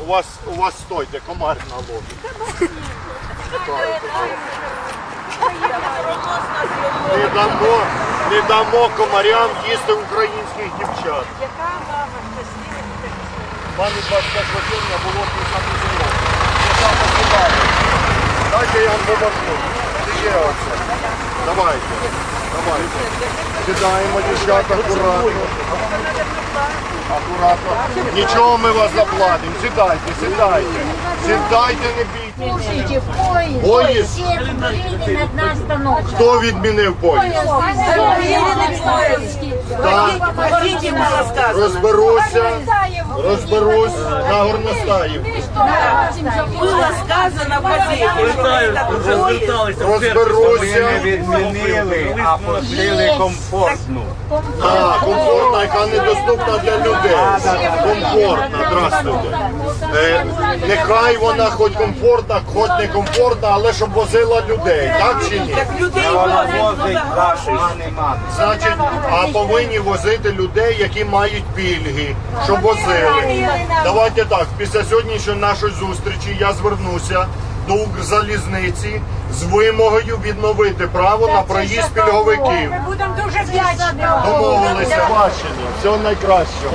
У вас у вас стойте, комар на лобі. Не дамо, не дамо комарям їсти українських дівчат. Яка мама постійно Пані 25 червня було 50 землі. Дайте я вам допоможу. Це оце. Давайте. Давайте. Сідаємо, дівчат акуратно. Акуратно. Нічого ми вас заплатимо. Сідайте, сідайте. Сідайте, не бійтесь. Слушайте, поїзд. Поїзд. 7 гривен одна остановка. Хто відмінив поїзд? Хотите было сказано? розберуся, розберусь на горностаївку. Было сказано в газете, что этот поезд Розберуся. відмінили, а пустили комфортну. Так, комфортна, яка недоступна для людей. Комфортна, здравствуйте. Е, нехай вона хоч комфортна, хоч не комфортна, але щоб возила людей, так чи ні? так людей Вона возить, ну возить за за гроші. мани мати. Значить, а повинні возити людей, які мають пільги, щоб возили. Давайте так, після сьогоднішньої нашої зустрічі я звернуся до Укрзалізниці з вимогою відновити право на проїзд пільговиків. Ми будемо дуже вдячні. Домовилися. Всього найкращого.